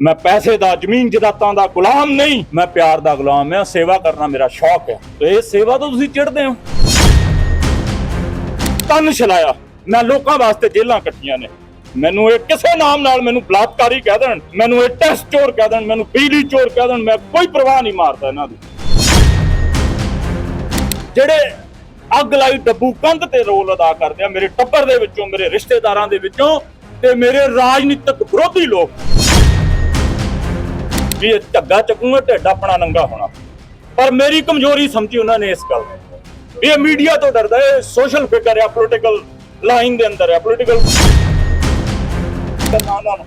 ਮੈਂ ਪੈਸੇ ਦਾ, ਜ਼ਮੀਨ ਜਦਾਤਾਂ ਦਾ ਗੁਲਾਮ ਨਹੀਂ। ਮੈਂ ਪਿਆਰ ਦਾ ਗੁਲਾਮ ਹਾਂ, ਸੇਵਾ ਕਰਨਾ ਮੇਰਾ ਸ਼ੌਕ ਹੈ। ਤੇ ਇਹ ਸੇਵਾ ਤੋਂ ਤੁਸੀਂ ਚਿੜਦੇ ਹੋ। ਤਨ ਛਲਾਇਆ। ਮੈਂ ਲੋਕਾਂ ਵਾਸਤੇ ਜੇਲਾਂ ਕੱਟੀਆਂ ਨੇ। ਮੈਨੂੰ ਇਹ ਕਿਸੇ ਨਾਮ ਨਾਲ ਮੈਨੂੰ ਬਲਾਤਕਾਰੀ ਕਹਿ ਦੇਣ, ਮੈਨੂੰ ਇਹ ਟੈਸਟ ਚੋਰ ਕਹਿ ਦੇਣ, ਮੈਨੂੰ ਬਿਜਲੀ ਚੋਰ ਕਹਿ ਦੇਣ, ਮੈਂ ਕੋਈ ਪਰਵਾਹ ਨਹੀਂ ਮਾਰਦਾ ਇਹਨਾਂ ਦੀ। ਜਿਹੜੇ ਅੱਗ ਲਾਈ ਡੱਬੂ ਕੰਧ ਤੇ ਰੋਲ ਅਦਾ ਕਰਦੇ ਆ, ਮੇਰੇ ਟੱਬਰ ਦੇ ਵਿੱਚੋਂ, ਮੇਰੇ ਰਿਸ਼ਤੇਦਾਰਾਂ ਦੇ ਵਿੱਚੋਂ ਤੇ ਮੇਰੇ ਰਾਜਨੀਤਿਕ ਵਿਰੋਧੀ ਲੋਕ। ਵੀ ਇਹ ਝੱਗਾ ਚੱਕੂਗਾ, ਢਿੱਡ ਆਪਣਾ ਨੰਗਾ ਹੋਣਾ। ਪਰ ਮੇਰੀ ਕਮਜ਼ੋਰੀ ਸਮਝੀ ਉਹਨਾਂ ਨੇ ਇਸ ਗੱਲ ਵੀ ਇਹ ਮੀਡੀਆ ਤੋਂ ਡਰਦਾ ਹੈ ਸੋਸ਼ਲ ਫਿਗਰ ਹੈ ਪੋਲੀਟੀਕਲ ਲਾਈਨ ਦੇ ਅੰਦਰ ਹੈ ਪੋਲੀਟੀਕਲ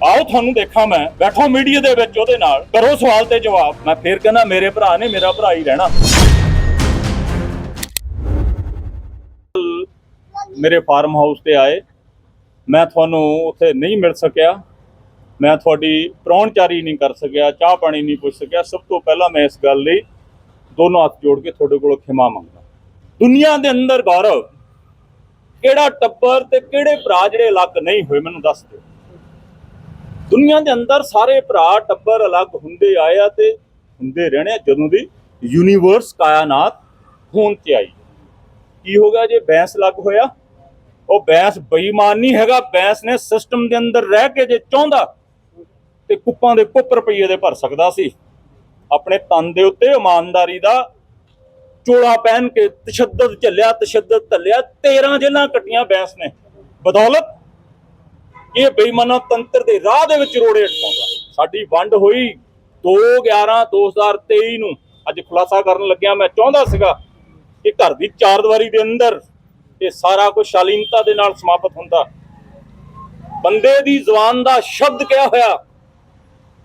ਆਓ ਤੁਹਾਨੂੰ ਦੇਖਾਂ ਮੈਂ, ਬੈਠੋ ਮੀਡੀਆ ਦੇ ਵਿੱਚ ਉਹਦੇ ਨਾਲ, ਕਰੋ ਸਵਾਲ ਤੇ ਜਵਾਬ। ਮੈਂ ਫੇਰ ਕਹਿੰਦਾ, ਮੇਰੇ ਭਰਾ ਨੇ ਮੇਰਾ ਭਰਾ ਹੀ ਰਹਿਣਾ। ਮੇਰੇ ਫਾਰਮ ਹਾਊਸ ਤੇ ਆਏ। ਮੈਂ ਤੁਹਾਨੂੰ ਉੱਥੇ ਨਹੀਂ ਮਿਲ ਸਕਿਆ। ਮੈਂ ਤੁਹਾਡੀ ਪ੍ਰਾਹੁਣਚਾਰੀ ਨਹੀਂ ਕਰ ਸਕਿਆ, ਚਾਹ ਪਾਣੀ ਨਹੀਂ ਪੁੱਛ ਸਕਿਆ। ਸਭ ਤੋਂ ਪਹਿਲਾਂ ਮੈਂ ਇਸ ਗੱਲ ਲਈ ਦੋਨੋਂ ਹੱਥ ਜੋੜ ਕੇ ਤੁਹਾਡੇ ਕੋਲੋਂ ਖਿਮਾ ਮੰਗਦਾ। ਦੁਨੀਆ ਦੇ ਅੰਦਰ ਗੌਰਵ, ਕਿਹੜਾ ਟੱਬਰ ਤੇ ਕਿਹੜੇ ਭਰਾ ਜਿਹੜੇ ਅਲੱਗ ਨਹੀਂ ਹੋਏ, ਮੈਨੂੰ ਦੱਸ ਦਿਓ। ਦੁਨੀਆ ਦੇ ਅੰਦਰ ਸਾਰੇ ਭਰਾ ਟੱਬਰ ਅਲੱਗ ਹੁੰਦੇ ਆਏ ਆ ਤੇ ਹੁੰਦੇ ਰਹਿਣੇ ਆ ਜਦੋਂ ਦੀ ਯੂਨੀਵਰਸ ਕਾਇਨਾਤ ਹੋਣ ਤੇ ਆਈ। ਕੀ ਹੋ ਗਿਆ ਜੇ ਬੈਂਸ ਲੱਗ ਹੋਇਆ? ਉਹ ਬੈਂਸ ਬੇਈਮਾਨ ਨਹੀਂ ਹੈਗਾ, ਬੈਂਸ ਨੇ ਸਿਸਟਮ ਦੇ ਅੰਦਰ ਰਹਿ ਕੇ ਜੇ ਚਾਹੁੰਦਾ ਤੇ ਕੁੱਪਾਂ ਦੇ ਕੁੱਪ ਰੁਪਈਏ ਦੇ ਭਰ ਸਕਦਾ ਸੀ। ਆਪਣੇ ਤਨ ਦੇ ਉੱਤੇ ਇਮਾਨਦਾਰੀ ਦਾ ਚੋਲਾ ਪਹਿਨ ਕੇ ਤਸ਼ੱਦਦ ਝੱਲਿਆ, ਤਸ਼ੱਦਦ ਧੱਲਿਆ 13 ਜੇਲਾਂ ਕੱਟੀਆਂ ਬੈਂਸ ਨੇ। ਬਦੌਲਤ ਇਹ ਬੇਈਮਾਨਾ ਤੰਤਰ ਦੇ ਰਾਹ ਦੇ ਵਿੱਚ ਰੋੜੇ ਅਟਕਾਉਂਦਾ। ਸਾਡੀ ਵੰਡ ਹੋਈ 2 11 2023 ਨੂੰ। ਅੱਜ ਖੁਲਾਸਾ ਕਰਨ ਲੱਗਿਆ ਮੈਂ ਚਾਹੁੰਦਾ ਸੀਗਾ ਕਿ ਘਰ ਦੀ ਚਾਰ ਦੀਵਾਰੀ ਦੇ ਅੰਦਰ ਇਹ ਸਾਰਾ ਕੁਝ ਸ਼ਾਲੀਨਤਾ ਦੇ ਨਾਲ ਸਮਾਪਤ ਹੁੰਦਾ। ਬੰਦੇ ਦੀ ਜ਼ੁਬਾਨ ਦਾ ਸ਼ਬਦ ਕਿਹਾ ਹੋਇਆ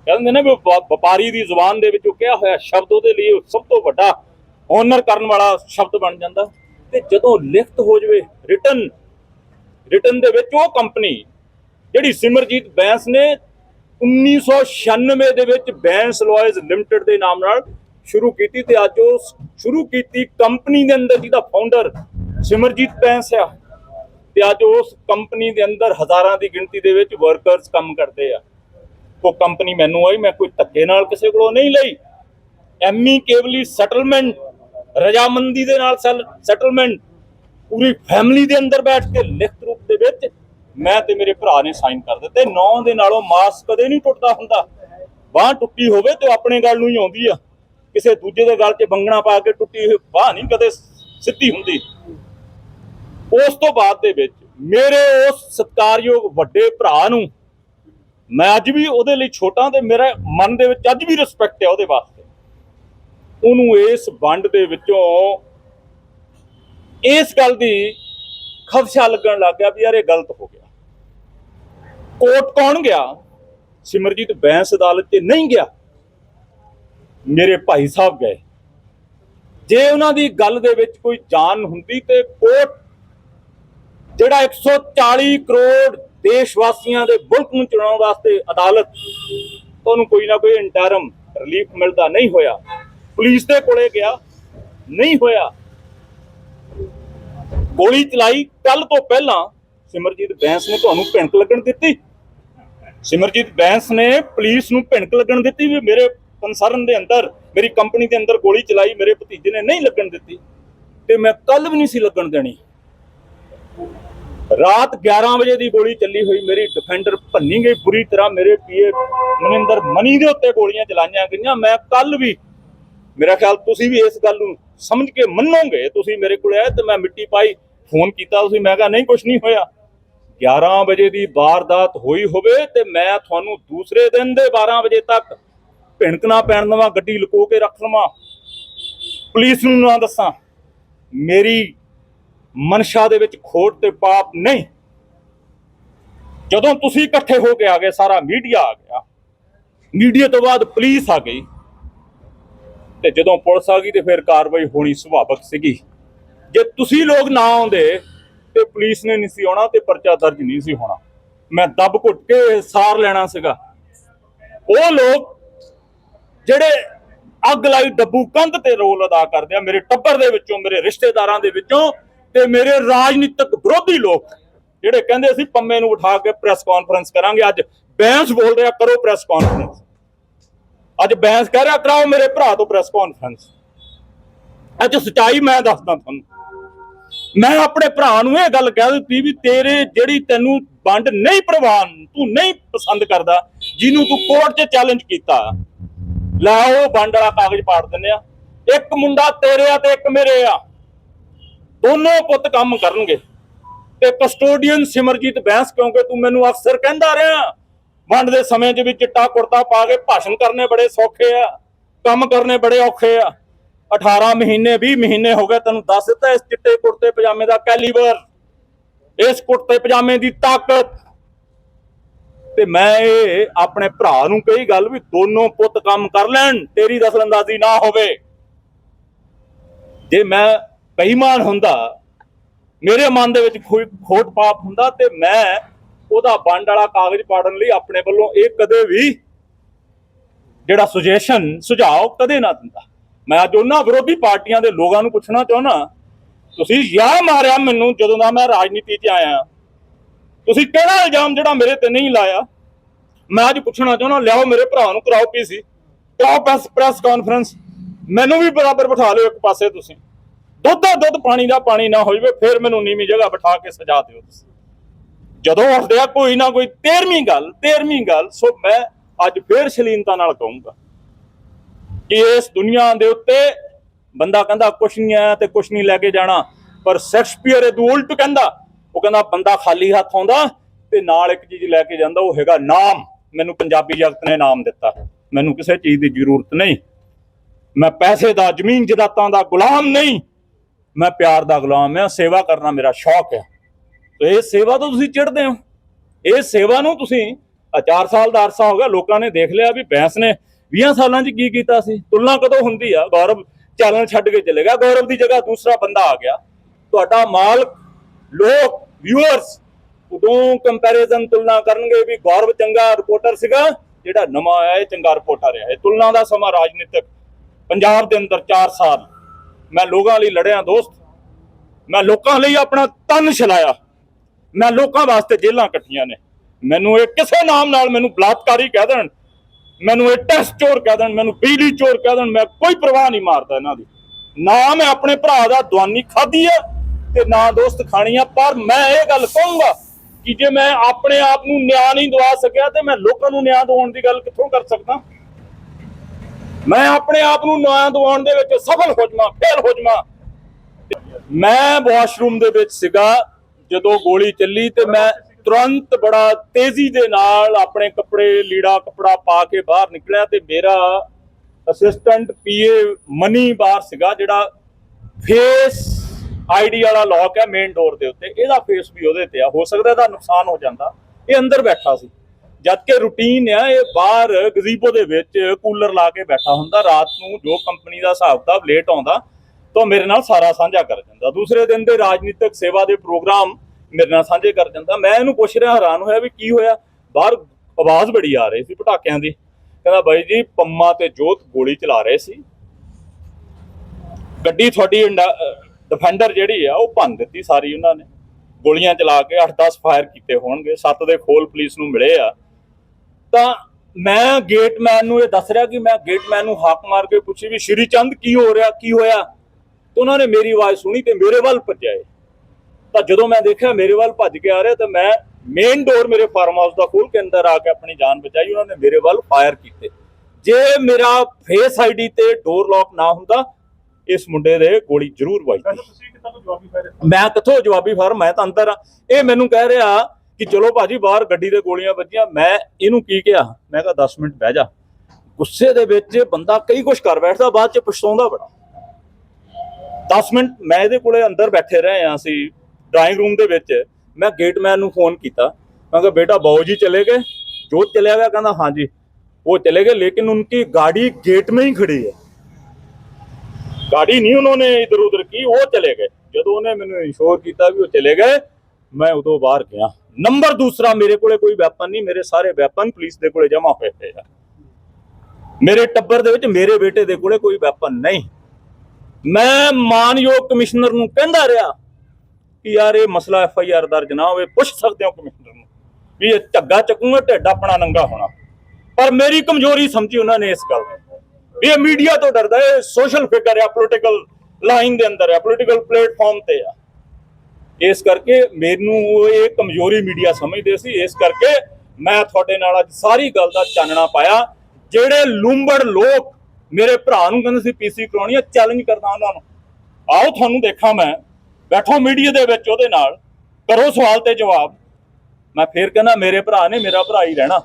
ਕਹਿੰਦੇ ਨੇ ਵੀ ਵਪਾਰੀ ਦੀ ਜ਼ੁਬਾਨ ਦੇ ਵਿੱਚ ਉਹ ਕਿਹਾ ਹੋਇਆ ਸ਼ਬਦ ਉਹਦੇ ਲਈ ਸਭ ਤੋਂ ਵੱਡਾ ਓਨਰ ਕਰਨ ਵਾਲਾ ਸ਼ਬਦ ਬਣ ਜਾਂਦਾ। ਤੇ ਜਦੋਂ ਲਿਖਤ ਹੋ ਜਵੇ ਰਿਟਨ ਰਿਟਨ ਦੇ ਵਿੱਚ ਉਹ ਕੰਪਨੀ ਜਿਹੜੀ ਸਿਮਰਜੀਤ ਬੈਂਸ ਨੇ 1996 ਦੇ ਵਿੱਚ ਬੈਂਸ ਲਾਇਜ਼ ਲਿਮਟਿਡ ਦੇ ਨਾਮ ਨਾਲ ਸ਼ੁਰੂ ਕੀਤੀ ਤੇ ਅੱਜ ਉਹ ਸ਼ੁਰੂ ਕੀਤੀ ਕੰਪਨੀ ਦੇ ਅੰਦਰ ਜਿਹਦਾ ਫਾਊਂਡਰ ਸਿਮਰਜੀਤ ਬੈਂਸ ਆ। ਤੇ ਅੱਜ ਉਸ ਕੰਪਨੀ ਦੇ ਅੰਦਰ ਹਜ਼ਾਰਾਂ ਦੀ ਗਿਣਤੀ ਦੇ ਵਿੱਚ ਵਰਕਰਸ ਕੰਮ ਕਰਦੇ ਆ। ਉਹ ਕੰਪਨੀ ਮੈਨੂੰ ਆਈ, ਮੈਂ ਕੋਈ ਧੱਕੇ ਨਾਲ ਕਿਸੇ ਕੋਲੋਂ ਨਹੀਂ ਲਈ। ਐਮੀ ਸੈਟਲਮੈਂਟ ਰਜਾਮੰਦੀ ਦੇ ਨਾਲ ਸੈਟਲਮੈਂਟ ਪੂਰੀ ਫੈਮਿਲੀ ਦੇ ਅੰਦਰ ਬੈਠ ਕੇ ਲਿਖਤ ਰੂਪ ਦੇ ਵਿੱਚ ਮੈਂ ਤੇ ਮੇਰੇ ਭਰਾ ਨੇ ਸਾਈਨ ਕਰ ਦਿੱਤੇ। ਨੌ ਦੇ ਨਾਲੋਂ ਮਾਸ ਕਦੇ ਨਹੀਂ ਟੁੱਟਦਾ ਹੁੰਦਾ। ਬਾਹ ਟੁੱਟੀ ਹੋਵੇ ਤੇ ਉਹ ਆਪਣੇ ਗੱਲ ਨੂੰ ਹੀ ਆਉਂਦੀ ਆ। ਕਿਸੇ ਦੂਜੇ ਦੇ ਗੱਲ 'ਚ ਬੰਗਣਾ ਪਾ ਕੇ ਟੁੱਟੀ ਹੋਈ ਬਾਹ ਨਹੀਂ ਕਦੇ ਸਿੱਧੀ ਹੁੰਦੀ। ਉਸ ਤੋਂ ਬਾਅਦ ਦੇ ਵਿੱਚ ਮੇਰੇ ਉਸ ਸਤਿਕਾਰਯੋਗ ਵੱਡੇ ਭਰਾ ਨੂੰ ਮੈਂ ਅੱਜ ਵੀ ਉਹਦੇ ਲਈ ਛੋਟਾ ਤੇ ਮੇਰੇ ਮਨ ਦੇ ਵਿੱਚ ਅੱਜ ਵੀ ਰਿਸਪੈਕਟ ਹੈ ਉਹਦੇ ਵਾਸਤੇ। ਉਹਨੂੰ ਇਸ ਵੰਡ ਦੇ ਵਿੱਚੋਂ ਇਸ ਗੱਲ ਦੀ ਖਦਸ਼ਾ ਲੱਗਣ ਲੱਗ ਗਿਆ ਵੀ ਯਾਰ ਇਹ ਗਲਤ ਹੋ ਗਿਆ। ਕੋਰਟ ਕੌਣ ਗਿਆ? ਸਿਮਰਜੀਤ ਬੈਂਸ ਅਦਾਲਤ 'ਚ ਨਹੀਂ ਗਿਆ। ਮੇਰੇ ਭਾਈ ਸਾਹਿਬ ਗਏ। ਜੇ ਉਹਨਾਂ ਦੀ ਗੱਲ ਦੇ ਵਿੱਚ ਕੋਈ ਜਾਨ ਹੁੰਦੀ ਤੇ ਕੋਰਟ ਜਿਹੜਾ 140 ਕਰੋੜ ਦੇਸ਼ ਵਾਸੀਆਂ ਦੇ ਮੁਲਕ ਨੂੰ ਚਲਾਉਣ ਵਾਸਤੇ ਅਦਾਲਤ ਤੁਹਾਨੂੰ ਕੋਈ ਨਾ ਕੋਈ ਇੰਟਰਮ ਰਿਲੀਫ ਮਿਲਦਾ ਨਹੀਂ ਹੋਇਆ। ਪੁਲਿਸ ਦੇ ਕੋਲੇ ਗਿਆ, ਨਹੀਂ ਹੋਇਆ। ਗੋਲੀ ਚਲਾਈ ਕੱਲ ਤੋਂ ਪਹਿਲਾਂ ਸਿਮਰਜੀਤ ਬੈਂਸ ਨੇ ਤੁਹਾਨੂੰ ਭਿਣਕ ਲੱਗਣ ਦਿੱਤੀ। ਸਿਮਰਜੀਤ ਬੈਂਸ ਨੇ ਪੁਲਿਸ ਨੂੰ ਭਿਣਕ ਲੱਗਣ ਦਿੱਤੀ ਵੀ ਮੇਰੇ ਕੰਸਰਨ ਦੇ ਅੰਦਰ, ਮੇਰੀ ਕੰਪਨੀ ਦੇ ਅੰਦਰ ਗੋਲੀ ਚਲਾਈ, ਮੇਰੇ ਭਤੀਜੇ ਨੇ ਨਹੀਂ ਲੱਗਣ ਦਿੱਤੀ। ਤੇ ਮੈਂ ਕੱਲ ਵੀ ਨਹੀਂ ਸੀ ਲੱਗਣ ਦੇਣੀ। ਰਾਤ 11 ਵਜੇ ਦੀ ਗੋਲੀ ਚੱਲੀ ਹੋਈ ਮੇਰੀ ਡਿਫੈਂਡਰ ਭੰਨੀ ਗਈ ਬੁਰੀ ਤਰ੍ਹਾਂ ਮੇਰੇ ਪੀਏ ਮਨਿੰਦਰ ਮਨੀ ਦੇ ਉੱਤੇ ਗੋਲੀਆਂ ਚਲਾਈਆਂ ਗਈਆਂ। ਮੈਂ ਕੱਲ ਵੀ, ਮੇਰਾ ਖਿਆਲ ਤੁਸੀਂ ਵੀ ਇਸ ਗੱਲ ਨੂੰ ਸਮਝ ਕੇ ਮੰਨੋਗੇ, ਤੁਸੀਂ ਮੇਰੇ ਕੋਲ ਆਏ ਤੇ ਮੈਂ ਮਿੱਟੀ ਪਾਈ, ਫੋਨ ਕੀਤਾ, ਤੁਸੀਂ ਮੈਂ ਕਿਹਾ ਨਹੀਂ ਕੁਝ ਨਹੀਂ ਹੋਇਆ। 11 ਵਜੇ ਦੀ ਵਾਰਦਾਤ ਹੋਈ ਹੋਵੇ ਤੇ ਮੈਂ ਤੁਹਾਨੂੰ ਦੂਸਰੇ ਦਿਨ ਦੇ 12 ਵਜੇ ਤੱਕ ਭਿਣਕ ਨਾ ਪੈਣ ਦੇਵਾਂ, ਗੱਡੀ ਲੁਕੋ ਕੇ ਰੱਖ ਲਵਾਂ। ਪੁਲਿਸ ਨੂੰ ਨਾ ਦੱਸਾਂ, ਮੇਰੀ ਮਨਸ਼ਾ ਦੇ ਵਿੱਚ ਖੋਟ ਤੇ ਪਾਪ ਨਹੀਂ। ਜਦੋਂ ਤੁਸੀਂ ਇਕੱਠੇ ਹੋ ਕੇ ਆ ਗਏ, ਸਾਰਾ ਮੀਡੀਆ ਆ ਗਿਆ। ਮੀਡੀਆ ਤੋਂ ਬਾਅਦ ਪੁਲਿਸ ਆ ਗਈ। ਤੇ ਜਦੋਂ ਪੁਲਿਸ ਆ ਗਈ, ਤੇ ਫਿਰ ਕਾਰਵਾਈ ਹੋਣੀ ਸੁਭਾਵਕ ਸੀਗੀ। ਜੇ ਤੁਸੀਂ ਲੋਕ ਨਾ ਆਉਂਦੇ, ਤੇ ਪੁਲਿਸ ਨੇ ਨਹੀਂ ਸੀ ਆਉਣਾ ਤੇ ਪਰਚਾ ਦਰਜ ਨਹੀਂ ਸੀ ਹੋਣਾ। ਮੈਂ ਦੱਬ ਘੁੱਟ ਕੇ ਸਾਰ ਲੈਣਾ ਸੀਗਾ। ਉਹ ਲੋਕ ਜਿਹੜੇ ਅੱਗ ਲਾਈ ਡੱਬੂ ਕੰਧ ਤੇ ਰੋਲ ਅਦਾ ਕਰਦੇ ਆ, ਮੇਰੇ ਟੱਬਰ ਦੇ ਵਿੱਚੋਂ, ਮੇਰੇ ਰਿਸ਼ਤੇਦਾਰਾਂ ਦੇ ਵਿੱਚੋਂ ਤੇ ਮੇਰੇ ਰਾਜਨੀਤਿਕ ਵਿਰੋਧੀ ਲੋਕ ਜਿਹੜੇ ਕਹਿੰਦੇ ਅਸੀਂ ਪੰਮੇ ਨੂੰ ਉਠਾ ਕੇ ਪ੍ਰੈਸ ਕਾਨਫਰੰਸ ਕਰਾਂਗੇ, ਅੱਜ ਬੈਂਸ ਬੋਲ ਰਿਹਾ, ਕਰੋ ਪ੍ਰੈਸ ਕਾਨਫਰੰਸ ਅੱਜ ਬੈਂਸ ਕਹਿ ਰਿਹਾ, ਕਰਾਓ ਮੇਰੇ ਭਰਾ ਤੋਂ ਪ੍ਰੈਸ ਕਾਨਫਰੰਸ ਅੱਜ ਸਚਾਈ ਮੈਂ ਦੱਸਦਾ ਤੁਹਾਨੂੰ। ਮੈਂ ਆਪਣੇ ਭਰਾ ਨੂੰ ਇਹ ਗੱਲ ਕਹਿ ਦਿੱਤੀ ਵੀ ਤੇਰੇ ਜਿਹੜੀ ਤੈਨੂੰ ਵੰਡ ਨਹੀਂ ਪ੍ਰਵਾਨ, ਤੂੰ ਨਹੀਂ ਪਸੰਦ ਕਰਦਾ, ਜਿਹਨੂੰ ਤੂੰ ਕੋਰਟ 'ਚ ਚੈਲੰਜ ਕੀਤਾ, ਲੈ ਉਹ ਵੰਡ ਵਾਲਾ ਕਾਗਜ਼ ਪਾੜ ਦਿੰਦੇ ਆ। ਇੱਕ ਮੁੰਡਾ ਤੇਰੇ ਆ ਤੇ ਇੱਕ ਮੇਰੇ ਆ। ਦੋਨੋਂ ਪੁੱਤ ਕੰਮ ਕਰਨਗੇ। ਤੇ ਕਸਟੋਡੀਅਨ ਸਿਮਰਜੀਤ ਬੈਂਸ ਕਿਉਂਕਿ ਤੂੰ ਮੈਨੂੰ ਅਕਸਰ ਕਹਿੰਦਾ ਰਿਹਾ, ਵੰਡ ਦੇ ਸਮੇਂ 'ਚ ਵੀ ਚਿੱਟਾ ਕੁੜਤਾ ਪਾ ਕੇ ਭਾਸ਼ਣ ਕਰਨੇ ਬੜੇ ਸੌਖੇ ਆ, ਕੰਮ ਕਰਨੇ ਬੜੇ ਔਖੇ ਆ। 18 ਮਹੀਨੇ 20 ਮਹੀਨੇ ਹੋ ਗਏ ਤੈਨੂੰ ਦੱਸ ਦਿੱਤਾ ਇਸ ਚਿੱਟੇ ਕੁੜਤੇ ਪਜਾਮੇ ਦਾ ਕੈਲੀਬਰ ਇਸ ਕੁੜਤੇ ਪਜਾਮੇ ਦੀ ਤਾਕਤ। ਤੇ ਮੈਂ ਇਹ ਆਪਣੇ ਭਰਾ ਨੂੰ ਕਹੀ ਗੱਲ ਵੀ ਦੋਨੋਂ ਪੁੱਤ ਕੰਮ ਕਰ ਲੈਣ, ਤੇਰੀ ਦਖਲਅੰਦਾਜ਼ੀ ਨਾ ਹੋਵੇ। ਜੇ ਮੈਂ ਬੇਈਮਾਨ ਹੁੰਦਾ, ਮੇਰੇ ਮਨ ਦੇ ਵਿੱਚ ਕੋਈ ਖੋਟ ਪਾਪ ਹੁੰਦਾ ਤੇ ਮੈਂ ਉਹਦਾ ਵੰਡ ਵਾਲਾ ਕਾਗਜ਼ ਪਾੜਨ ਲਈ ਆਪਣੇ ਵੱਲੋਂ ਇਹ ਕਦੇ ਵੀ ਜਿਹੜਾ ਸੁਜੈਸ਼ਨ, ਸੁਝਾਅ ਕਦੇ ਨਾ ਦਿੰਦਾ। ਮੈਂ ਅੱਜ ਉਹਨਾਂ ਵਿਰੋਧੀ ਪਾਰਟੀਆਂ ਦੇ ਲੋਕਾਂ ਨੂੰ ਪੁੱਛਣਾ ਚਾਹੁੰਦਾ, ਤੁਸੀਂ ਯਾਰ ਮਾਰਿਆ ਮੈਨੂੰ ਜਦੋਂ ਦਾ ਮੈਂ ਰਾਜਨੀਤੀ 'ਚ ਆਇਆ। ਤੁਸੀਂ ਕਿਹੜਾ ਇਲਜ਼ਾਮ ਜਿਹੜਾ ਮੇਰੇ ਤੇ ਨਹੀਂ ਲਾਇਆ? ਮੈਂ ਅੱਜ ਪੁੱਛਣਾ ਚਾਹੁੰਦਾ, ਲਿਆਓ ਮੇਰੇ ਭਰਾ ਨੂੰ, ਕਰਾਓ ਪੀਸੀ ਕਰਾਓ ਪ੍ਰੈਸ ਕਾਨਫਰੰਸ ਮੈਨੂੰ ਵੀ ਬਰਾਬਰ ਬਿਠਾ ਲਿਓ ਇੱਕ ਪਾਸੇ ਤੁਸੀਂ। ਦੁੱਧ ਦਾ ਦੁੱਧ ਪਾਣੀ ਦਾ ਪਾਣੀ ਨਾ ਹੋ ਜਾਵੇ ਫਿਰ ਮੈਨੂੰ ਨੀਵੀਂ ਜਗ੍ਹਾ ਬਿਠਾ ਕੇ ਸਜਾ ਦਿਓ ਤੁਸੀਂ। ਜਦੋਂ ਉੱਠਦੇ ਆ, ਕੋਈ ਨਾ ਕੋਈ 13ਵੀਂ ਗੱਲ 13ਵੀਂ ਗੱਲ, ਸੋ ਮੈਂ ਅੱਜ ਫੇਰ ਸ਼ਲੀਨਤਾ ਨਾਲ ਕਹੂੰਗਾ ਕਿ ਇਸ ਦੁਨੀਆ ਦੇ ਉੱਤੇ ਬੰਦਾ ਕਹਿੰਦਾ, ਕੁਛ ਨਹੀਂ ਆਇਆ ਤੇ ਕੁਛ ਨਹੀਂ ਲੈ ਕੇ ਜਾਣਾ, ਪਰ ਸ਼ੇਕਸਪੀਅਰ ਇਹਦੂ ਉਲਟ ਕਹਿੰਦਾ, ਉਹ ਕਹਿੰਦਾ, ਬੰਦਾ ਖਾਲੀ ਹੱਥ ਆਉਂਦਾ ਤੇ ਨਾਲ ਇੱਕ ਚੀਜ਼ ਲੈ ਕੇ ਜਾਂਦਾ, ਉਹ ਹੈਗਾ ਨਾਮ। ਮੈਨੂੰ ਪੰਜਾਬੀ ਜਗਤ ਨੇ ਨਾਮ ਦਿੱਤਾ। ਮੈਨੂੰ ਕਿਸੇ ਚੀਜ਼ ਦੀ ਜ਼ਰੂਰਤ ਨਹੀਂ। ਮੈਂ ਪੈਸੇ ਦਾ ਜ਼ਮੀਨ ਜਦਾਤਾਂ ਦਾ ਗੁਲਾਮ ਨਹੀਂ। ਮੈਂ ਪਿਆਰ ਦਾ ਗੁਲਾਮ ਆ ਸੇਵਾ ਕਰਨਾ ਮੇਰਾ ਸ਼ੌਕ ਹੈ। ਤੇ ਇਹ ਸੇਵਾ ਤੋਂ ਤੁਸੀਂ ਚਿੜਦੇ ਹੋ। ਇਹ ਸੇਵਾ ਨੂੰ ਤੁਸੀਂ ਆ 4 ਸਾਲ ਦਾ ਅਰਸਾ ਹੋ ਗਿਆ, ਲੋਕਾਂ ਨੇ ਦੇਖ ਲਿਆ ਵੀ ਬੈਂਸ ਨੇ 20 ਸਾਲਾਂ 'ਚ ਕੀ ਕੀਤਾ ਸੀ? ਤੁਲਨਾ ਕਦੋਂ ਹੁੰਦੀ ਆ? ਗੌਰਵ ਚਾਲਣ ਛੱਡ ਕੇ ਚਲੇ ਗਿਆ। ਗੌਰਵ ਦੀ ਜਗ੍ਹਾ ਦੂਸਰਾ ਬੰਦਾ ਆ ਗਿਆ। ਤੁਹਾਡਾ ਮਾਲਕ, ਲੋਕ ਵਿਊਅਰਸ ਉਦੋਂ ਕੰਪੈਰੀਜ਼ਨ ਤੁਲਨਾ ਕਰਨਗੇ ਵੀ ਗੌਰਵ ਚੰਗਾ ਰਿਪੋਰਟਰ ਸੀਗਾ, ਜਿਹੜਾ ਨਵਾਂ ਆਇਆ, ਇਹ ਚੰਗਾ ਰਿਪੋਰਟਰ ਹੈ ਇਹ ਤੁਲਨਾ ਦਾ ਸਮਾਂ ਰਾਜਨੀਤਿਕ ਪੰਜਾਬ ਦੇ ਅੰਦਰ 4 ਸਾਲ ਮੈਂ ਲੋਕਾਂ ਲਈ ਲੜਿਆ ਦੋਸਤ। ਮੈਂ ਲੋਕਾਂ ਲਈ ਆਪਣਾ ਤਨ ਛਲਾਇਆ। ਮੈਂ ਲੋਕਾਂ ਵਾਸਤੇ ਜੇਲਾਂ ਕੱਟੀਆਂ ਨੇ। ਮੈਨੂੰ ਇਹ ਕਿਸੇ ਨਾਮ ਨਾਲ ਮੈਨੂੰ ਬਲਾਤਕਾਰੀ ਕਹਿ ਦੇਣ। ਮੈਨੂੰ ਇਹ ਟੈਸਟ ਚੋਰ ਕਹਿ ਦੇਣ। ਮੈਨੂੰ ਬਿਜਲੀ ਚੋਰ ਕਹਿ ਦੇਣ। ਮੈਂ ਕੋਈ ਪਰਵਾਹ ਨਹੀਂ ਮਾਰਦਾ ਇਹਨਾਂ ਦੀ। ਨਾ ਮੈਂ ਆਪਣੇ ਭਰਾ ਦਾ ਦਵਾਨੀ ਖਾਧੀ ਆ ਤੇ ਨਾ ਦੋਸਤ ਖਾਣੀ ਆ ਪਰ ਮੈਂ ਇਹ ਗੱਲ ਕਹੂੰਗਾ ਕਿ ਜੇ ਮੈਂ ਆਪਣੇ ਆਪ ਨੂੰ ਨਿਆਂ ਨਹੀਂ ਦਵਾ ਸਕਿਆ ਤੇ ਮੈਂ ਲੋਕਾਂ ਨੂੰ ਨਿਆਂ ਦਿਵਾਉਣ ਦੀ ਗੱਲ ਕਿੱਥੋਂ ਕਰ ਸਕਦਾ? ਮੈਂ ਆਪਣੇ ਆਪ ਨੂੰ ਨਿਆਂ ਦਿਵਾਉਣ ਦੇ ਵਿੱਚ ਸਫਲ ਹੋ ਜਾਵਾਂ, ਫੇਲ ਹੋ ਜਾਵਾਂ। ਮੈਂ ਵਾਸ਼ਰੂਮ ਦੇ ਵਿੱਚ ਸੀਗਾ, ਜਦੋਂ ਗੋਲੀ ਚੱਲੀ ਤੇ ਮੈਂ ਤੁਰੰਤ ਬੜਾ ਤੇਜ਼ੀ ਦੇ ਨਾਲ ਆਪਣੇ ਕੱਪੜੇ, ਲੀੜਾ ਕੱਪੜਾ ਪਾ ਕੇ ਬਾਹਰ ਨਿਕਲਿਆ ਤੇ ਮੇਰਾ ਅਸਿਸਟੈਂਟ ਪੀਏ ਮਨੀ ਬਾਰ ਸੀਗਾ, ਜਿਹੜਾ ਫੇਸ ਆਈਡੀ ਵਾਲਾ ਲੌਕ ਹੈ ਮੇਨ ਡੋਰ ਦੇ ਉੱਤੇ। ਇਹਦਾ ਫੇਸ ਵੀ ਉਹਦੇ ਤੇ ਆ। ਹੋ ਸਕਦਾ ਇਹਦਾ ਨੁਕਸਾਨ ਹੋ ਜਾਂਦਾ। ਇਹ ਅੰਦਰ ਬੈਠਾ ਸੀ। ਜਦਕਿ ਰੂਟੀਨ ਆ, ਇਹ ਬਾਹਰ ਗਜ਼ੀਬੋ ਦੇ ਵਿੱਚ ਕੂਲਰ ਲਾ ਕੇ ਬੈਠਾ ਹੁੰਦਾ, ਰਾਤ ਨੂੰ ਜੋ ਕੰਪਨੀ ਦਾ ਹਿਸਾਬ ਕਿਤਾਬ ਲੇਟ ਆਉਂਦਾ, ਤਾਂ ਮੇਰੇ ਨਾਲ ਸਾਰਾ ਸਾਂਝਾ ਕਰ ਜਾਂਦਾ ਦੂਸਰੇ ਦਿਨ ਦੇ ਰਾਜਨੀਤਿਕ ਸੇਵਾ ਦੇ ਪ੍ਰੋਗਰਾਮ ਮੇਰੇ ਨਾਲ ਸਾਂਝੇ ਕਰ ਜਾਂਦਾ ਮੈਂ ਇਹਨੂੰ ਪੁੱਛ ਰਿਹਾ, ਹੈਰਾਨ ਹੋਇਆ ਵੀ ਕੀ ਹੋਇਆ? ਬਾਹਰ ਆਵਾਜ਼ ਬੜੀ ਆ ਰਹੀ ਸੀ ਪਟਾਕਿਆਂ ਦੀ। ਕਹਿੰਦਾ, ਬਾਈ ਜੀ, ਪੰਮਾ ਤੇ ਜੋਤ ਗੋਲੀ ਚਲਾ ਰਹੇ ਸੀ। ਗੱਡੀ ਤੁਹਾਡੀ ਡਿਫੈਂਡਰ ਜਿਹੜੀ ਆ, ਉਹ ਭੰਨ ਦਿੱਤੀ ਸਾਰੀ ਉਹਨਾਂ ਨੇ। ਗੋਲੀਆਂ ਚਲਾ ਕੇ 8-10 ਫਾਇਰ ਕੀਤੇ ਹੋਣਗੇ। ਸੱਤ ਦੇ ਖੋਲ ਪੁਲਿਸ ਨੂੰ ਮਿਲੇ ਆ। ਤਾਂ ਮੈਂ ਗੇਟਮੈਨ ਨੂੰ ਇਹ ਦੱਸ ਰਿਹਾ ਕਿ ਮੈਂ ਗੇਟਮੈਨ ਨੂੰ ਹਾਕ ਮਾਰ ਕੇ ਪੁੱਛੀ ਵੀ ਸ਼੍ਰੀ ਚੰਦ ਕੀ ਹੋ ਰਿਹਾ ਕੀ ਹੋਇਆ? ਉਹਨਾਂ ਨੇ ਮੇਰੀ ਆਵਾਜ਼ ਸੁਣੀ ਤੇ ਮੇਰੇ ਵੱਲ ਭੱਜੇ ਤਾਂ ਜਦੋਂ ਮੈਂ ਦੇਖਿਆ ਮੇਰੇ ਵੱਲ ਭੱਜ ਕੇ ਆ ਰਿਹਾ ਤਾਂ ਮੈਂ ਮੇਨ ਡੋਰ ਮੇਰੇ ਫਾਰਮ ਹਾਊਸ ਦਾ ਖੋਲ ਕੇ ਅੰਦਰ ਆ ਕੇ ਆਪਣੀ ਜਾਨ ਬਚਾਈ ਉਹਨਾਂ ਨੇ ਮੇਰੇ ਵੱਲ ਫਾਇਰ ਕੀਤੇ। ਜੇ ਮੇਰਾ ਫੇਸ ਆਈਡੀ ਤੇ ਡੋਰ ਲੌਕ ਨਾ ਹੁੰਦਾ ਇਸ ਮੁੰਡੇ ਦੇ ਗੋਲੀ ਜ਼ਰੂਰ ਵੱਜਦੀ। ਤੁਸੀਂ ਕਿੱਥੋਂ ਤੋਂ ਜਵਾਬੀ ਫਾਇਰ ਮੈਂ ਕਿੱਥੋਂ ਜਵਾਬੀ ਫਾਰਮ ਮੈਂ ਤਾਂ ਅੰਦਰ ਆ ਇਹ ਮੈਨੂੰ ਕਹਿ ਰਿਹਾ ਕਿ ਚਲੋ ਭਾਜੀ ਬਾਹਰ ਗੱਡੀ ਦੇ ਗੋਲੀਆਂ ਵੱਜੀਆਂ ਮੈਂ ਇਹਨੂੰ ਕੀ ਕਿਹਾ ਮੈਂ ਕਿਹਾ 10 ਮਿੰਟ ਬਹਿ ਜਾ ਗੁੱਸੇ ਦੇ ਵਿੱਚ ਬੰਦਾ ਕਈ ਕੁਝ ਕਰ ਬੈਠਦਾ ਬਾਅਦ ਚ ਪਛਤਾਉਂਦਾ ਬੜਾ 10 ਮਿੰਟ ਮੈਂ ਇਹਦੇ ਕੋਲੇ ਅੰਦਰ ਬੈਠੇ ਰਹੇ ਆ ਅਸੀਂ ਡਰਾਇੰਗ ਰੂਮ ਦੇ ਵਿੱਚ ਮੈਂ ਗੇਟਮੈਨ ਨੂੰ ਫੋਨ ਕੀਤਾ ਮੈਂ ਕਿਹਾ ਬੇਟਾ ਬਾਊ ਜੀ ਚਲੇ ਗਏ ਜੋਤ ਚਲਿਆ ਗਿਆ ਕਹਿੰਦਾ ਹਾਂਜੀ वो चले गए लेकिन उनकी गाड़ी गेट में ही खड़ी है गाड़ी नहीं उन्होंने इधर उधर की वो चले गए ਜਦੋਂ ਉਹਨੇ ਮੈਨੂੰ ਇਨਸ਼ੋਰ ਕੀਤਾ ਵੀ ਉਹ ਚਲੇ ਗਏ ਮੈਂ ਉਦੋਂ ਬਾਹਰ ਗਿਆ ਨੰਬਰ ਦੂਸਰਾ, ਮੇਰੇ ਕੋਲੇ ਕੋਈ ਵੈਪਨ ਨਹੀਂ, ਮੇਰੇ ਸਾਰੇ ਵੈਪਨ ਪੁਲਿਸ ਦੇ ਕੋਲੇ ਜਮ੍ਹਾਂ ਹੋਏ ਪਏ ਆ। ਮੇਰੇ ਟੱਬਰ ਦੇ ਵਿੱਚ ਮੇਰੇ ਬੇਟੇ ਦੇ ਕੋਲੇ ਕੋਈ ਵੈਪਨ ਨਹੀਂ। ਮੈਂ ਮਾਨਯੋਗ ਕਮਿਸ਼ਨਰ ਨੂੰ ਕਹਿੰਦਾ ਰਿਹਾ ਕਿ ਯਾਰ ਇਹ ਮਸਲਾ ਐਫ ਆਈ ਆਰ ਦਰਜ ਨਾ ਹੋਵੇ, ਪੁੱਛ ਸਕਦੇ ਹੋ ਕਮਿਸ਼ਨਰ ਨੂੰ ਵੀ ਇਹ ਝੱਗਾ ਚੱਕੂਗਾ, ਢਿੱਡ ਆਪਣਾ ਨੰਗਾ ਹੋਣਾ। ਪਰ ਮੇਰੀ ਕਮਜ਼ੋਰੀ ਸਮਝੀ ਉਹਨਾਂ ਨੇ ਇਸ ਗੱਲ ਨੂੰ ਇਹ ਮੀਡੀਆ ਤੋਂ ਡਰਦਾ ਹੈ ਸੋਸ਼ਲ ਫਿਕਰ ਹੈ ਪੋਲੀਟੀਕਲ ਲਾਈਨ ਦੇ ਅੰਦਰ ਹੈ ਪੋਲੀਟੀਕਲ ਪਲੇਟਫਾਰਮ ਤੇ ਆ। ਇਸ ਕਰਕੇ ਮੈਨੂੰ ਉਹ ਇਹ ਕਮਜ਼ੋਰੀ ਮੀਡੀਆ ਸਮਝਦੇ ਸੀ। ਇਸ ਕਰਕੇ ਮੈਂ ਤੁਹਾਡੇ ਨਾਲ ਅੱਜ ਸਾਰੀ ਗੱਲ ਦਾ ਚਾਨਣਾ ਪਾਇਆ। ਜਿਹੜੇ ਲੂੰਬੜ ਲੋਕ ਮੇਰੇ ਭਰਾ ਨੂੰ ਕਹਿੰਦੇ ਸੀ ਪੀਸੀ ਕਰਾਉਣੀ ਆ ਚੈਲੰਜ ਕਰਦਾ ਉਹਨਾਂ ਨੂੰ। ਆਓ ਤੁਹਾਨੂੰ ਦੇਖਾਂ ਮੈਂ। ਬੈਠੋ ਮੀਡੀਆ ਦੇ ਵਿੱਚ ਉਹਦੇ ਨਾਲ। ਕਰੋ ਸਵਾਲ ਤੇ ਜਵਾਬ। ਮੈਂ ਫੇਰ ਕਹਿੰਦਾ, ਮੇਰੇ ਭਰਾ ਨੇ ਮੇਰਾ ਭਰਾ ਹੀ ਰਹਿਣਾ।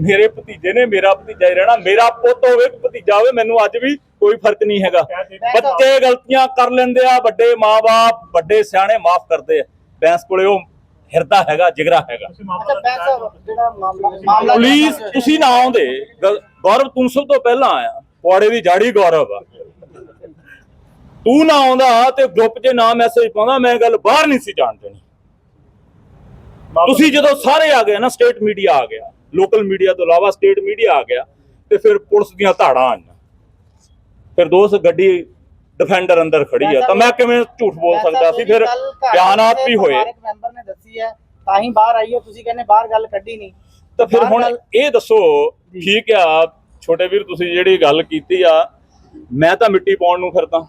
ਮੇਰੇ ਭਤੀਜੇ ਨੇ ਮੇਰਾ ਭਤੀਜਾ ਹੀ ਰਹਿਣਾ। ਮੇਰਾ ਪੁੱਤ ਹੋਵੇ, ਭਤੀਜਾ ਹੋਵੇ, ਮੈਨੂੰ ਅੱਜ ਵੀ ਕੋਈ ਫ਼ਰਕ ਨਹੀਂ ਹੈਗਾ। ਬੱਚੇ ਗਲਤੀਆਂ ਕਰ ਲੈਂਦੇ ਆ ਵੱਡੇ ਮਾਪੇ ਵੱਡੇ ਸਿਆਣੇ ਮਾਫ ਕਰਦੇ ਆ। ਬੈਂਸ ਕੋਲੇ ਉਹ ਹਿਰਦਾ ਹੈਗਾ ਜਿਗਰਾ ਹੈਗਾ। ਪੁਲਿਸ ਤੁਸੀਂ ਨਾ ਆਉਂਦੇ। ਗੌਰਵ ਤੂੰ ਸਭ ਤੋਂ ਪਹਿਲਾਂ ਆਇਆ। ਪੁਆੜੇ ਦੀ ਜਾੜੀ ਗੌਰਵ ਆ। ਤੂੰ ਨਾ ਆਉਂਦਾ ਤੇ ਗਰੁੱਪ 'ਚ ਨਾ ਮੈਸੇਜ ਪਾਉਂਦਾ ਮੈਂ ਗੱਲ ਬਾਹਰ ਨਹੀਂ ਸੀ ਜਾਣ ਦੇਣੀ। ਤੁਸੀਂ ਜਦੋਂ ਸਾਰੇ ਆ ਗਏ ਨਾ ਸਟੇਟ ਮੀਡੀਆ ਆ ਗਿਆ। ਲੋਕਲ ਮੀਡੀਆ ਤੋਂ ਇਲਾਵਾ ਸਟੇਟ ਮੀਡੀਆ ਆ ਗਿਆ ਤੇ ਫਿਰ ਪੁਲਿਸ ਦੀਆਂ ਧਾੜਾਂ ਆਈਆਂ। ਫਿਰ ਦੋਸਤ ਗੱਡੀ ਡਿਫੈਂਡਰ ਅੰਦਰ ਖੜੀ ਆ। ਤਾਂ ਮੈਂ ਕਿਵੇਂ ਝੂਠ ਬੋਲ ਸਕਦਾ ਸੀ? ਫਿਰ ਬਿਆਨਾਤ ਵੀ ਹੋਏ। ਮੈਂਬਰ ਨੇ ਦੱਸੀ ਹੈ ਤਾਂ ਹੀ ਬਾਹਰ ਆਈ ਹੋ। ਤੁਸੀਂ ਕਹਿੰਦੇ ਬਾਹਰ ਗੱਲ ਕੱਢੀ ਨਹੀਂ। ਤਾਂ ਫਿਰ ਹੁਣ ਇਹ ਦੱਸੋ ਠੀਕ ਆ ਛੋਟੇ ਵੀਰ ਤੁਸੀਂ ਜਿਹੜੀ ਗੱਲ ਕੀਤੀ ਆ ਮੈਂ ਤਾਂ ਮਿੱਟੀ ਪਾਉਣ ਨੂੰ ਫਿਰਦਾ।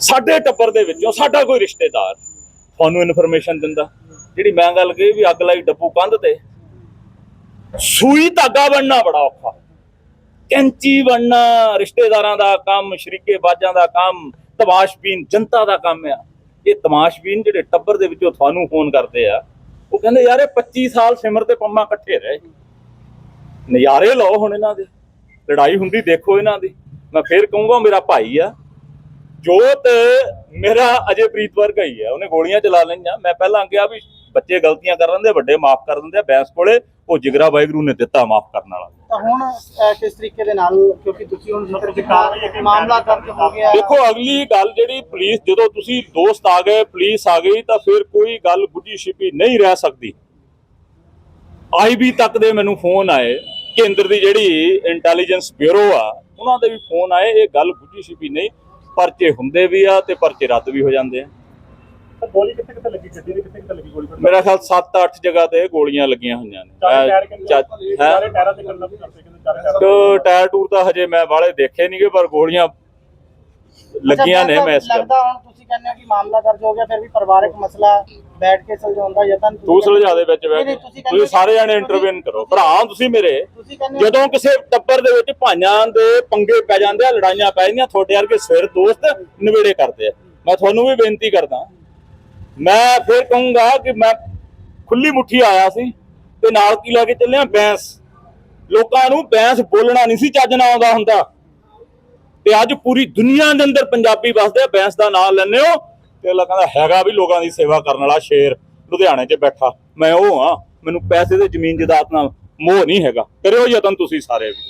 ਸਾਡੇ ਟੱਬਰ ਦੇ ਵਿੱਚੋਂ ਸਾਡਾ ਕੋਈ ਰਿਸ਼ਤੇਦਾਰ ਤੁਹਾਨੂੰ ਇਨਫੋਰਮੇਸ਼ਨ ਦਿੰਦਾ। ਜਿਹੜੀ ਮੈਂ ਗੱਲ ਕਹੀ ਵੀ ਅੱਗ ਲਾਈ ਡੱਬੂ ਕੰਧ ਤੇ ਸੂਈ ਧਾਗਾ ਬਣਨਾ ਬੜਾ ਔਖਾ। ਕੈਂਚੀ ਬਣਨਾ, ਰਿਸ਼ਤੇਦਾਰਾਂ ਦਾ ਕੰਮ, ਸ਼ਰੀਕੇ ਬਾਜਾਂ ਦਾ ਕੰਮ ਤਮਾਸ਼ਬੀਨ ਜਨਤਾ ਦਾ ਕੰਮ ਆ। ਇਹ ਤਮਾਸ਼ਬੀਨ ਜਿਹੜੇ ਟੱਬਰ ਦੇ ਵਿੱਚੋਂ ਤੁਹਾਨੂੰ ਫੋਨ ਕਰਦੇ ਆ, ਉਹ ਕਹਿੰਦੇ, ਯਾਰ, ਇਹ 25 ਸਾਲ ਸਿਮਰ ਤੇ ਪੰਮਾ ਇਕੱਠੇ ਰਹੇ ਨਜ਼ਾਰੇ ਲਓ ਹੁਣ ਇਹਨਾਂ ਦੇ। ਲੜਾਈ ਹੁੰਦੀ ਦੇਖੋ ਇਹਨਾਂ ਦੀ। ਮੈਂ ਫੇਰ ਕਹੂੰਗਾ, ਮੇਰਾ ਭਾਈ ਆ। ਜੋਤ ਮੇਰਾ ਅਜੇ ਪ੍ਰੀਤ ਵਰਗਾ ਹੀ ਹੈ ਉਹਨੇ ਗੋਲੀਆਂ ਚਲਾ ਲਈਆਂ। ਮੈਂ ਪਹਿਲਾਂ ਕਿਹਾ ਵੀ ਬੱਚੇ ਗਲਤੀਆਂ ਕਰ ਲੈਂਦੇ ਵੱਡੇ ਮਾਫ ਕਰ ਦਿੰਦੇ ਆ, ਬੈਂਸ ਕੋਲੇ ਉਹ ਜਿਗਰਾ ਵਾਹਿਗੁਰੂ ਨੇ ਦਿੱਤਾ ਮਾਫ ਕਰਨ ਵਾਲਾ। ਤਾਂ ਹੁਣ ਅਹ, ਕਿਸ ਤਰੀਕੇ ਦੇ ਨਾਲ ਕਿਉਂਕਿ ਤੁਸੀਂ ਹੁਣ ਜ਼ਿਕਰ ਕੀਤਾ ਮਾਮਲਾ ਦਰਜ ਹੋ ਗਿਆ। ਦੇਖੋ ਅਗਲੀ ਗੱਲ ਜਿਹੜੀ ਪੁਲਿਸ ਜਦੋਂ ਤੁਸੀਂ ਦੋਸਤ ਆ ਗਏ ਪੁਲਿਸ ਆ ਗਈ ਤਾਂ ਫਿਰ ਕੋਈ ਗੱਲ ਗੁੱਜੀ ਛਿਪੀ ਨਹੀਂ ਰਹਿ ਸਕਦੀ। ਆਈਬੀ ਤੱਕ ਦੇ ਮੈਨੂੰ ਫੋਨ ਆਏ ਕੇਂਦਰ ਦੀ ਜਿਹੜੀ ਇੰਟੈਲੀਜੈਂਸ ਬਿਊਰੋ ਆ ਉਹਨਾਂ ਦੇ ਵੀ ਫੋਨ ਆਏ ਇਹ ਗੱਲ ਗੁੱਜੀ ਛਿਪੀ ਨਹੀਂ। ਪਰਚੇ ਹੁੰਦੇ ਵੀ ਆ ਤੇ ਪਰਚੇ ਰੱਦ ਵੀ ਹੋ ਜਾਂਦੇ ਆ। ਗੋਲੀ ਕਿੱਥੇ ਕਿੱਥੇ ਲੱਗੀ? ਗੱਡੀ ਦੇ ਕਿੱਥੇ ਕਿੱਥੇ ਲੱਗੀ ਗੋਲੀ? ਮੇਰਾ ਖਿਆਲ 7-8 ਜਗ੍ਹਾ ਤੇ ਗੋਲੀਆਂ ਲੱਗੀਆਂ ਹੋਈਆਂ ਨੇ। ਚਾਰੇ ਟਾਇਰ ਕਿੰਨੇ ਚਾਰੇ? ਟਾਇਰਾਂ ਤੇ ਕਰਨਾ ਵੀ ਕਰਦੇ ਕਹਿੰਦੇ ਚਾਰੇ ਟਾਇਰਾਂ ਤੋ ਟਾਇਰ ਟੂਰ ਤਾਂ ਹਜੇ ਮੈਂ ਵਾਲੇ ਦੇਖੇ ਨਹੀਂਗੇ ਪਰ ਗੋਲੀਆਂ ਲੱਗੀਆਂ ਨੇ ਮੈਂ ਇਸ ਲੱਗਦਾ ਹੁਣ ਤੁਸੀਂ ਕਹਿੰਦੇ ਹੋ ਕਿ ਮਾਮਲਾ ਦਰਜ ਹੋ ਗਿਆ ਫਿਰ ਵੀ ਪਰਿਵਾਰਕ ਮਸਲਾ ਬੈਠ ਕੇ ਸੁਲਝਾਉਣ ਦਾ ਯਤਨ ਤੁਸੀਂ ਤੂੰ ਸੁਲਝਾ ਦੇ ਵਿੱਚ ਤੁਸੀਂ ਸਾਰੇ ਜਾਣੇ ਇੰਟਰਵਿਊ ਕਰੋ। ਭਰਾ ਤੁਸੀਂ ਮੇਰੇ। ਤੁਸੀਂ ਕਹਿੰਦੇ ਹੋ- ਜਦੋਂ ਕਿਸੇ ਟੱਬਰ ਦੇ ਵਿੱਚ ਭਾਈਆਂ ਦੇ ਪੰਗੇ ਪੈ ਜਾਂਦੇ ਆ ਲੜਾਈਆਂ ਪੈ ਜਾਂਦੀਆਂ ਤੁਹਾਡੇ ਵਰਗੇ ਸਿਰ ਦੋਸਤ ਨਵੇੜੇ ਕਰਦੇ ਆ। ਮੈਂ ਤੁਹਾਨੂੰ ਵੀ ਬੇਨਤੀ ਕਰਦਾ ਮੈਂ ਫਿਰ ਕਹੂੰਗਾ ਕਿ ਮੈਂ ਖੁੱਲੀ ਮੁੱਠੀ ਆਇਆ ਸੀ ਤੇ ਨਾਲ ਕੀ ਲੈ ਕੇ ਚੱਲਿਆ ਬੈਂਸ। ਲੋਕਾਂ ਨੂੰ ਬੈਂਸ ਬੋਲਣਾ ਨਹੀਂ ਸੀ ਚੱਜ ਨਾ ਆਉਂਦਾ ਹੁੰਦਾ। ਤੇ ਅੱਜ ਪੂਰੀ ਦੁਨੀਆ ਦੇ ਅੰਦਰ ਪੰਜਾਬੀ ਵਸਦੇ ਆ। ਬੈਂਸ ਦਾ ਨਾਮ ਲੈਂਦੇ ਹੋ ਤੇ ਅਗਲਾ ਕਹਿੰਦਾ ਹੈਗਾ ਵੀ ਲੋਕਾਂ ਦੀ ਸੇਵਾ ਕਰਨ ਵਾਲਾ ਸ਼ੇਰ ਲੁਧਿਆਣੇ 'ਚ ਬੈਠਾ। ਮੈਂ ਉਹ ਹਾਂ। ਮੈਨੂੰ ਪੈਸੇ ਤੇ ਜ਼ਮੀਨ ਜਾਇਦਾਦ ਨਾਲ ਮੋਹ ਨਹੀਂ ਹੈਗਾ। ਕਰਿਓ ਯਤਨ ਤੁਸੀਂ ਸਾਰੇ ਵੀ।